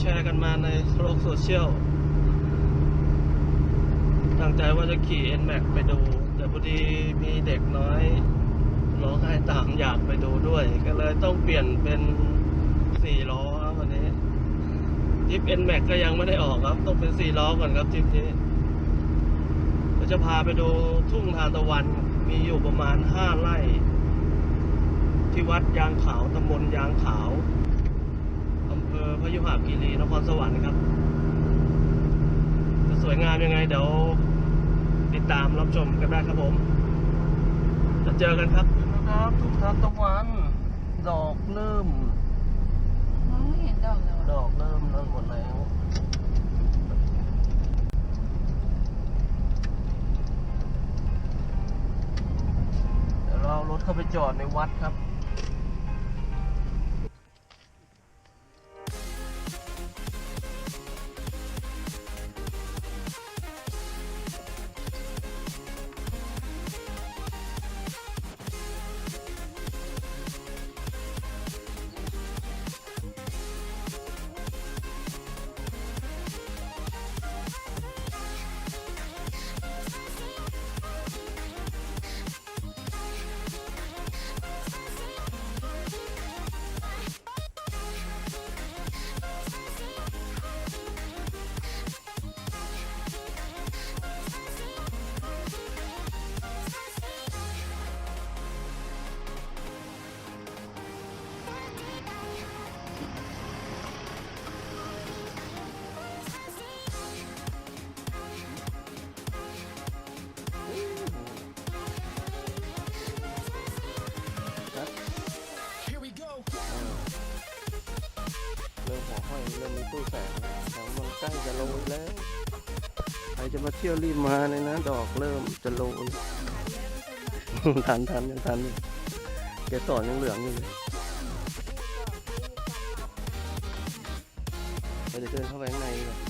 แชร์กันมาในโลกโซเชียลตั้งใจว่าจะขี่ NMAX ไปดู แต่พอดีมีเด็กน้อยร้องไห้ตามอยากไปดูด้วย ก็เลยต้องเปลี่ยนเป็นสี่ล้อครับวันนี้ทิป NMAX ก็ยังไม่ได้ออกครับ ต้องเป็นสี่ล้อก่อนครับทิปนี้เดี๋ยวจะพาไปดูทุ่งทานตะวันมีอยู่ประมาณห้าไร่ ที่วัดยางขาวตำบลยางขาว อำเภอพยุหคีรีนครสวรรค์ครับ จะสวยงามยังไงเดี๋ยวติดตามรับชมกันได้ครับผม จะเจอกันครับนะครับทุกทานตะวัน ดอกเริ่ม มองไม่เห็นดอกเลยวะดอกเริ่มเริ่มหมดแล้วเดี๋ยวเราเอารถเข้าไปจอดในวัดครับ มาเที่ยวรีบมาเลยนะ ดอกเริ่มจะโรยทันทันยังทันอยู่เกสรยังเหลืองอยู่เลยเราจะเดินเข้าไปข้างในเลย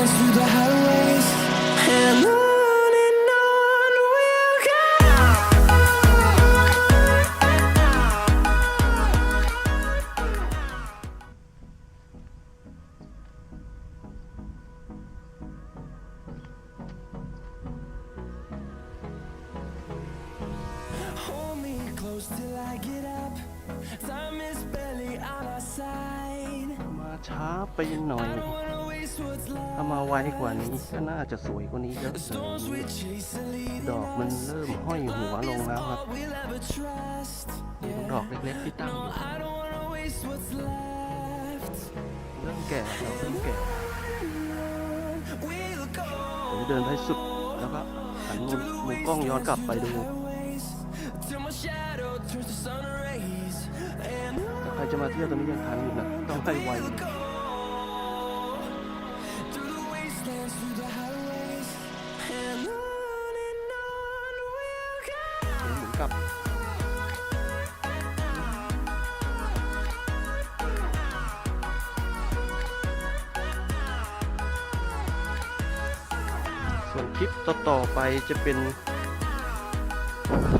dance through the house จะสวยกว่านี้เยอะ The เล storms we ย chase are leading ดอกมัน us. เริ่มห้อยหัวลงแล้วครับ All we'll ever trust. มีดอกเล็กๆที่ตั้งอยู่ I don't wanna waste what's left. เริ่มแก่ดอกเริ่มแก่ We'll go เดี๋ยวเดินไปสุดแล้วก็หันมุมมุมกล้องย้อนกลับไปดู highways till my shadow turns to sun rays. And จะรจะมาเที่ยวตอนนี้ยังทันอยู่นะต้องให้ไว กลับ ส่วนคลิปต่อๆไปจะเป็น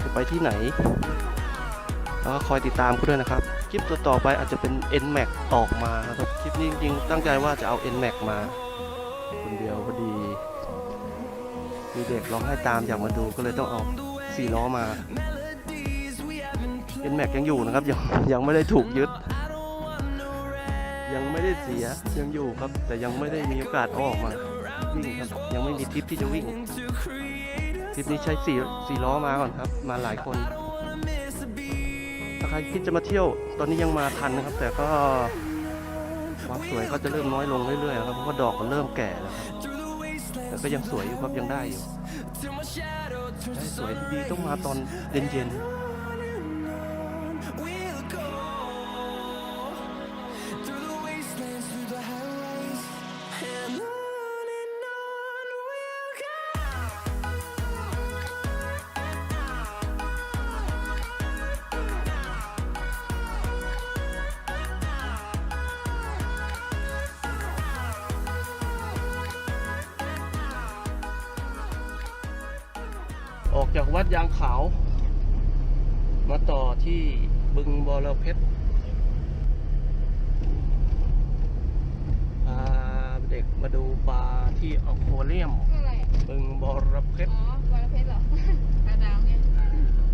จะไปที่ไหน แล้วก็คอยติดตามกูด้วยนะครับ คลิปต่อๆไปอาจจะเป็น NMAX ออกมาครับ คลิปนี้จริงๆตั้งใจว่าจะเอา NMAX มา คนเดียวพอดีมีเด็กร้องไห้ตามอยากมาดูก็เลยต้องเอา สี่ล้อมา เป็นแม็กยังอยู่นะครับ ยังยังไม่ได้ถูกยึด ยังไม่ได้เสียยังอยู่ครับ แต่ยังไม่ได้มีโอกาสอออกมาวิ่งครับ ยังไม่มีทริปที่จะวิ่งทริปนี้ใช้สี่สี่ล้อมาก่อนครับ มาหลายคนถ้าใครคิดจะมาเที่ยว ตอนนี้ยังมาทันนะครับ แต่ก็ความสวยก็จะเริ่มน้อยลงเรื่อยๆครับเพราะว่าดอกมันเริ่มแก่แล้วครับแต่ก็ยังสวยอยู่ครับยังได้อยู่ till my shadow turns ใช่ to สวยดีต้องมาตอนเย็น We'll ออกจากวัดยางขาว มาต่อที่บึงบอระเพ็ดพาเด็กมาดูปลาที่อควาเรียมคืออะไรอะบึงบอระเพ็ดอ๋อวรเพชรเหรอกระดาวไง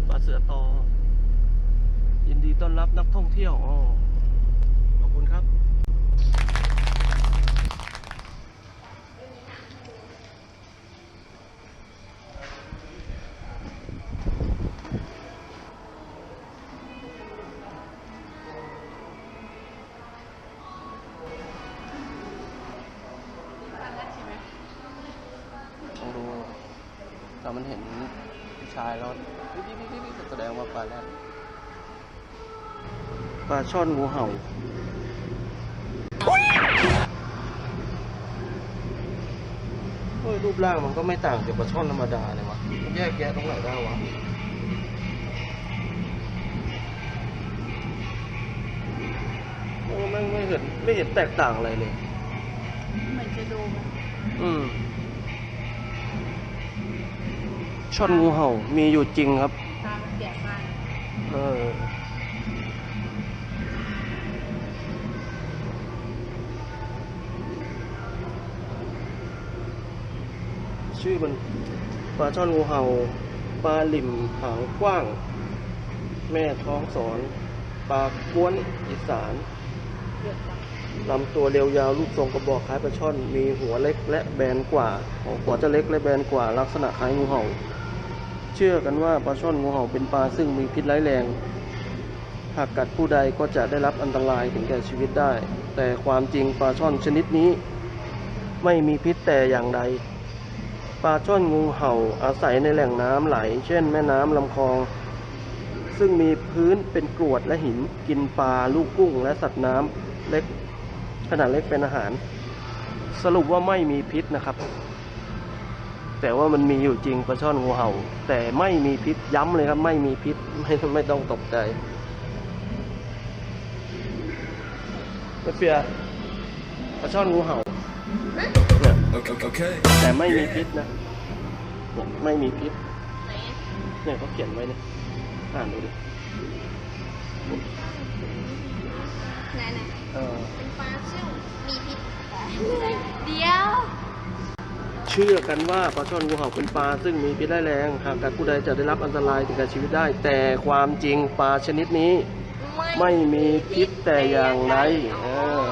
ปลาเสือตอ ยินดีต้อนรับนักท่องเที่ยวอ๋อขอบคุณครับ แต่มันเห็นผู้ชายแล้วปิ๊บปิ๊บปิ๊บปิ๊บแสดงว่าปลาแรดปลาช่อนงูเห่าเฮ้ยรูปร่างมันก็ไม่ต่างจากปลาช่อนธรรมดาเลยวะแยกแยะตรงไหนได้วะโอ้แม่งไม่เห็นไม่เห็นแตกต่างอะไรเลย เหมือนจะดูมันอืม ช่อนงูเห่ามีอยู่จริงครับตามันแก่มากเออชื่อมันปลาช่อนงูเห่าปลาหลิมหางกว้าง แม่ท้องสอนปลากวนอีสานเดือดจัง ลำตัวเรียวยาวรูปทรงกระบอกคล้ายปลาช่อน มีหัวเล็กและแบนกว่า หัวจะเล็กและแบนกว่า ลักษณะคล้ายงูเห่า เชื่อกันว่าปลาช่อนงูเห่าเป็นปลาซึ่งมีพิษร้ายแรง หากกัดผู้ใดก็จะได้รับอันตรายถึงแก่ชีวิตได้ แต่ความจริงปลาช่อนชนิดนี้ ไม่มีพิษแต่อย่างใด ปลาช่อนงูเห่าอาศัยในแหล่งน้ำไหล เช่น แม่น้ำลำคลองซึ่งมีพื้นเป็นกรวดและหินกินปลาลูกกุ้งและสัตว์น้ำเล็ก ขนาดเล็กเป็นอาหาร สรุปว่าไม่มีพิษนะครับ แต่ว่ามันมีอยู่จริงปลาช่อนงูเห่า แต่ไม่มีพิษย้ำเลยครับ ไม่มีพิษไม่ไม่ต้องตกใจไม่เปียปลาช่อนงูเห่าเนี่ย Okay, okay. แต่ไม่มีพิษนะเนี่ยไม่มีพิษไหนอะเนี่ยเขาเขียนไว้เนี่ยอ่านดูดิไหนไหน เออเป็นปลาซึ่งมีพิษเดียวเชื่อกันว่าปลาช่อนงูเห่าเป็นปลาซึ่งมีพิษร้ายแรงหากกัดผู้ใดจะได้รับอันตรายถึงแก่ชีวิตได้ แต่ความจริงปลาชนิดนี้ ไม่มีพิษแต่อย่างใดเออ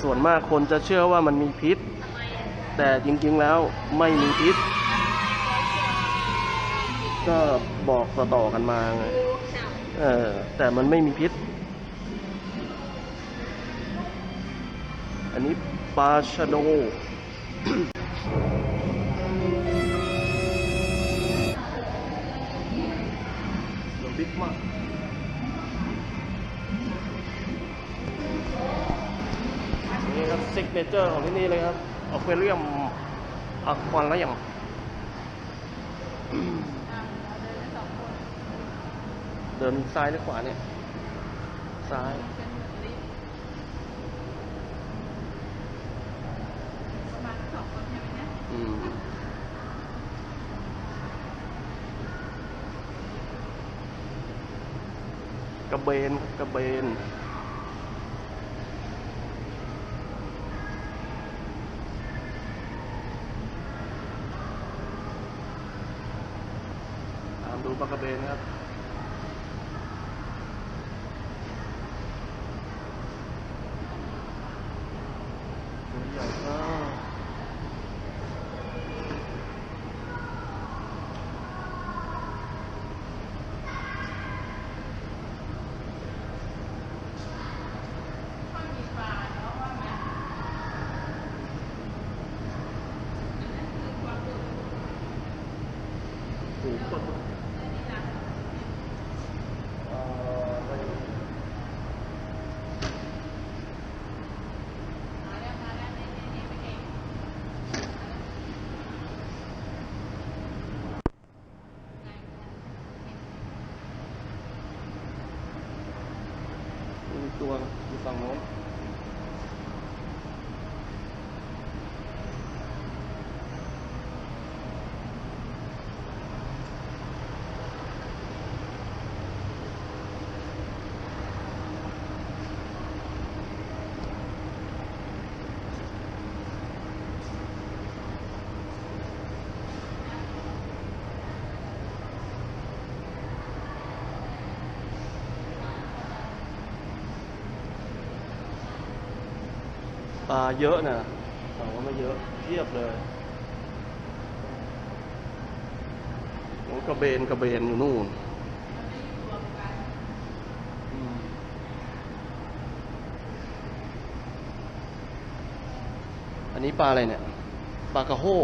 ส่วนมากคนจะเชื่อว่ามันมีพิษทำไมอะแต่จริงๆแล้วไม่มีพิษ ก็บอกต่อๆกันมาไงงูเห่าเออแต่มันไม่มีพิษ นนี้ปาชโด บิ๊กมากนี่ครับซิกเนเจอร์ของที่นี่เลยครับอควาเรียมอควาเรียมเดินซ้ายหรือขวาเนี่ย ซ้าย กระเบนกระเบนตามดูปลากระเบนครับ Thank you. ลาเยอะนะแต่ว่าไม่เยอะเทียบเลยโอ้กระเบนกระเบนอยู่นู่นอันนี้ปลาอะไรเนี่ย ปลากระโห้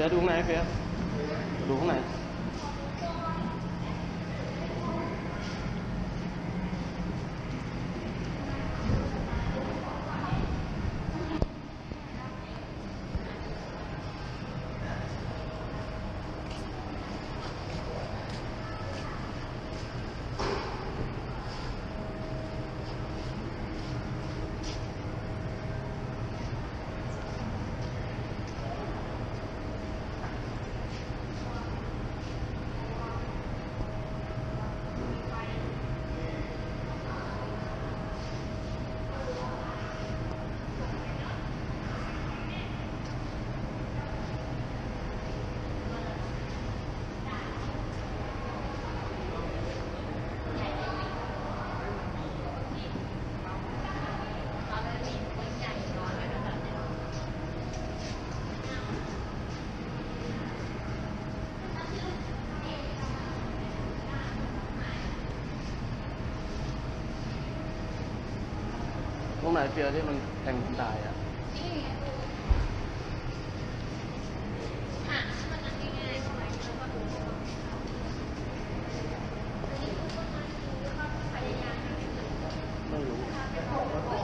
เฟียสดูข้างในเฟียดูข้างใน ตรงไหนเฟียสที่มันแทงตายอะไม่รู้